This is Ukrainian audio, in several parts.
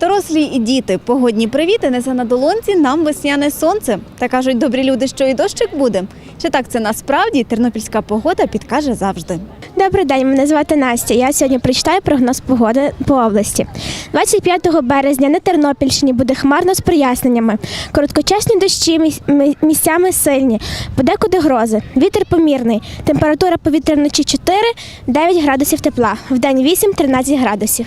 Дорослі і діти, погодні привіти несе на долонці нам весняне сонце. Та кажуть добрі люди, що і дощик буде. Чи так це насправді тернопільська погода підкаже завжди. Добрий день, мене звати Настя. Я сьогодні прочитаю прогноз погоди по області. 25 березня на Тернопільщині буде хмарно з проясненнями. Короткочасні дощі міс- місцями сильні, подекуди грози. Вітер помірний. Температура повітря вночі 4-9 градусів тепла, вдень 8-13 градусів.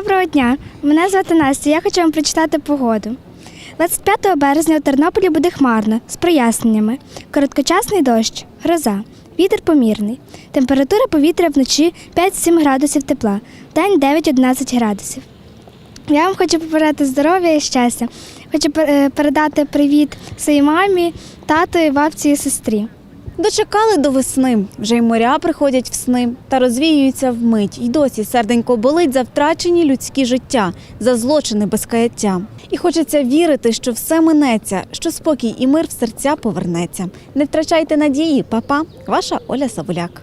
Доброго дня! Мене звати Настя. Я хочу вам прочитати погоду. 25 березня у Тернополі буде хмарно з проясненнями. Короткочасний дощ, гроза, вітер помірний. Температура повітря вночі 5-7 градусів тепла, день 9-11 градусів. Я вам хочу побажати здоров'я і щастя. Хочу е, передати привіт своїй мамі, тату, бабці і сестрі. Дочекали до весни, вже й моря приходять в сни та розвіюються вмить. І досі серденько болить за втрачені людські життя, за злочини без каяття. І хочеться вірити, що все минеться, що спокій і мир в серця повернеться. Не втрачайте надії, папа, ваша Оля Савуляк.